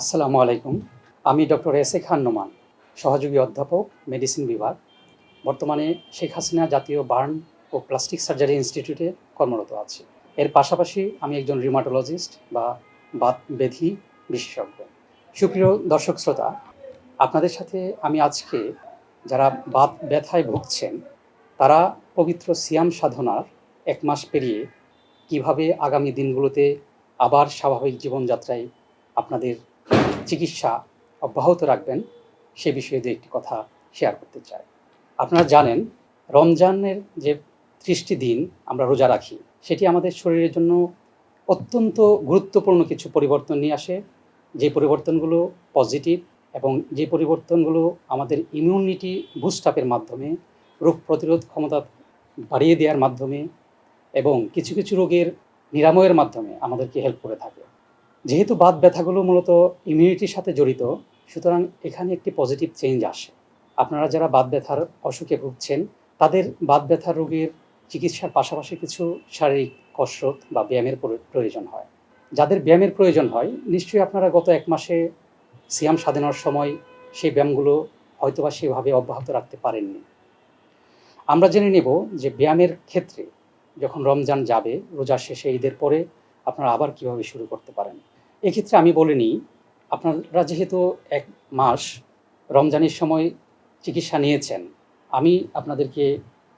আসসালামু আলাইকুম। আমি doctor S A Khan Noman, সহযোগী অধ্যাপক, মেডিসিন বিভাগ। বর্তমানে শেখ হাসিনা জাতীয় বার্ন ও প্লাস্টিক সার্জারি ইনস্টিটিউটে কর্মরত আছি। এর পাশাপাশি আমি একজন রিমাটোলজিস্ট বা বাত বেধি বিশেষজ্ঞ। সুপ্রিয় দর্শক শ্রোতা, আপনাদের সাথে আমি আজকে যারা বাত ব্যথায় ভুগছেন, তারা পবিত্র সিয়াম সাধনার এক মাস পেরিয়ে কীভাবে আগামী দিনগুলোতে আবার স্বাভাবিক জীবনযাত্রায় আপনাদের চিকিৎসা অব্যাহত রাখবেন, সে বিষয়ে দু একটি কথা শেয়ার করতে চাই। আপনারা জানেন, রমজানের যে ত্রিশটি দিন আমরা রোজা রাখি, সেটি আমাদের শরীরের জন্য অত্যন্ত গুরুত্বপূর্ণ কিছু পরিবর্তন নিয়ে আসে। যে পরিবর্তনগুলো পজিটিভ এবং যে পরিবর্তনগুলো আমাদের ইমিউনিটি বুস্ট আপের মাধ্যমে, রোগ প্রতিরোধ ক্ষমতা বাড়িয়ে দেওয়ার মাধ্যমে এবং কিছু কিছু রোগের নিরাময়ের মাধ্যমে আমাদেরকে হেল্প করে থাকে। যেহেতু বাত ব্যথাগুলো মূলত ইমিউনিটির সাথে জড়িত, সুতরাং এখানে একটি পজিটিভ চেঞ্জ আসে। আপনারা যারা বাত ব্যথার অসুখে ভুগছেন, তাদের বাত ব্যথার রোগের চিকিৎসার পাশাপাশি কিছু শারীরিক কসরত বা ব্যায়ামের প্রয়- প্রয়োজন হয়। যাদের ব্যায়ামের প্রয়োজন হয়, নিশ্চয়ই আপনারা গত এক মাসে সিয়াম সাধনার সময় সেই ব্যায়ামগুলো হয়তোবা সেভাবে অব্যাহত রাখতে পারেননি। আমরা জেনে নেব যে ব্যায়ামের ক্ষেত্রে যখন রমজান যাবে, রোজা শেষে, ঈদের পরে আপনারা আবার কীভাবে শুরু করতে পারেন। এক্ষেত্রে আমি বলে নিই, আপনারা যেহেতু এক মাস রমজানের সময় চিকিৎসা নিয়েছেন, আমি আপনাদেরকে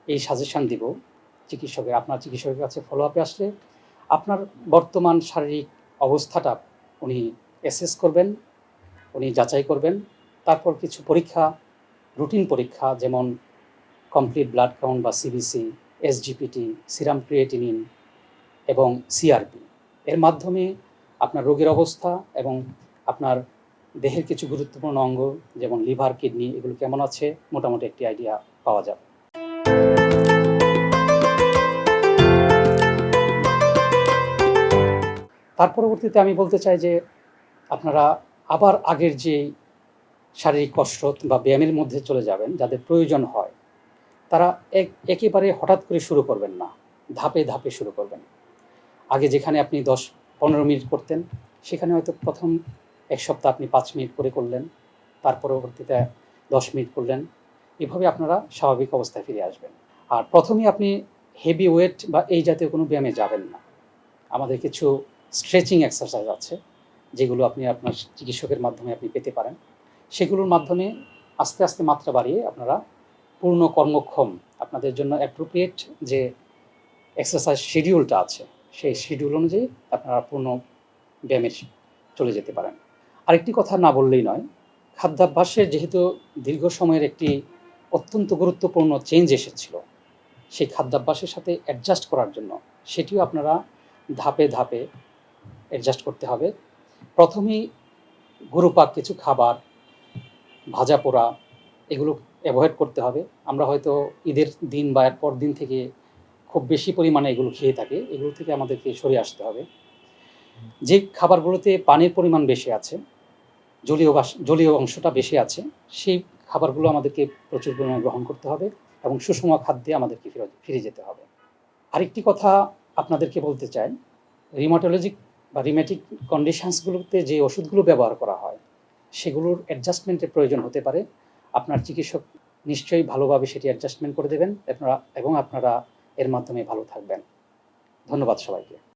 এই সাজেশান দিব, চিকিৎসকের, আপনার চিকিৎসকের কাছে ফলো আপে আসলে আপনার বর্তমান শারীরিক অবস্থাটা উনি অ্যাসেস করবেন, উনি যাচাই করবেন, তারপর কিছু পরীক্ষা রুটিন পরীক্ষা যেমন কমপ্লিট ব্লাড কাউন্ট বা সিবিসি এসজিপিটি সিরাম ক্রিয়েটিনিন এবং সিআরপি এর মাধ্যমে আপনার রোগের অবস্থা এবং আপনার দেহের কিছু গুরুত্বপূর্ণ অঙ্গ, যেমন লিভার, কিডনি, এগুলো কেমন আছে? মোটামুটি একটি আইডিয়া পাওয়া যাবে। তার পরবর্তীতে আমি বলতে চাই যে, আপনারা আবার আগের যে শারীরিক কসরত বা ব্যায়ামের মধ্যে চলে যাবেন, যাদের প্রয়োজন হয়, তারা এক, একেবারে হঠাৎ করে শুরু করবেন না। ধাপে ধাপে শুরু করবেন। আগে যেখানে আপনি দশ পনেরো মিনিট করতেন। সেখানে হয়তো প্রথম এক সপ্তাহ আপনি পাঁচ মিনিট করে করলেন। তার পরবর্তীতে দশ মিনিট করলেন। এভাবে আপনারা স্বাভাবিক অবস্থায় ফিরে আসবেন। আর প্রথমেই আপনি হেভি ওয়েট বা এই জাতীয় কোনো ব্যায়ামে যাবেন না। আমাদের কিছু স্ট্রেচিং এক্সারসাইজ আছে, যেগুলো আপনি আপনার চিকিৎসকের মাধ্যমে আপনি পেতে পারেন। সেগুলোর মাধ্যমে আস্তে আস্তে মাত্রা বাড়িয়ে আপনারা পূর্ণ কর্মক্ষম, আপনাদের জন্য অ্যাপ্রোপ্রিয়েট যে এক্সারসাইজ শিডিউলটা আছে সেই শিডিউল অনুযায়ী আপনারা পূর্ণ ব্যায়ামে চলে যেতে পারেন। আরেকটি কথা না বললেই নয় খাদ্যাভ্যাসের যেহেতু দীর্ঘ সময়ের একটি অত্যন্ত গুরুত্বপূর্ণ চেঞ্জ এসেছিল, সেই খাদ্যাভ্যাসের সাথে অ্যাডজাস্ট করার জন্য সেটিও আপনারা ধাপে ধাপে অ্যাডজাস্ট করতে হবে। প্রথমেই গুরুপাক কিছু খাবার, ভাজা পোড়া, এগুলো অ্যাভয়েড করতে হবে। আমরা হয়তো ঈদের দিন বা এর পর দিন থেকে খুব বেশি পরিমাণে এগুলো খেয়ে থাকে, এগুলো থেকে আমাদেরকে সরে আসতে হবে। যে খাবারগুলোতে পানির পরিমাণ বেশি আছে, জলীয় জলীয় অংশটা বেশি আছে, সেই খাবারগুলো আমাদেরকে প্রচুর পরিমাণে গ্রহণ করতে হবে এবং সুষম খাদ্যে আমাদেরকে ফিরে ফিরে যেতে হবে। আরেকটি কথা আপনাদেরকে বলতে চাই রিমাটোলজিক বা রিমেটিক কন্ডিশনসগুলোতে যে ওষুধগুলো ব্যবহার করা হয়, সেগুলোর অ্যাডজাস্টমেন্টের প্রয়োজন হতে পারে। আপনার চিকিৎসক নিশ্চয়ই ভালোভাবে সেটি অ্যাডজাস্টমেন্ট করে দেবেন, আপনারা, এবং আপনারা এর মাধ্যমে ভালো থাকবেন। ধন্যবাদ সবাইকে।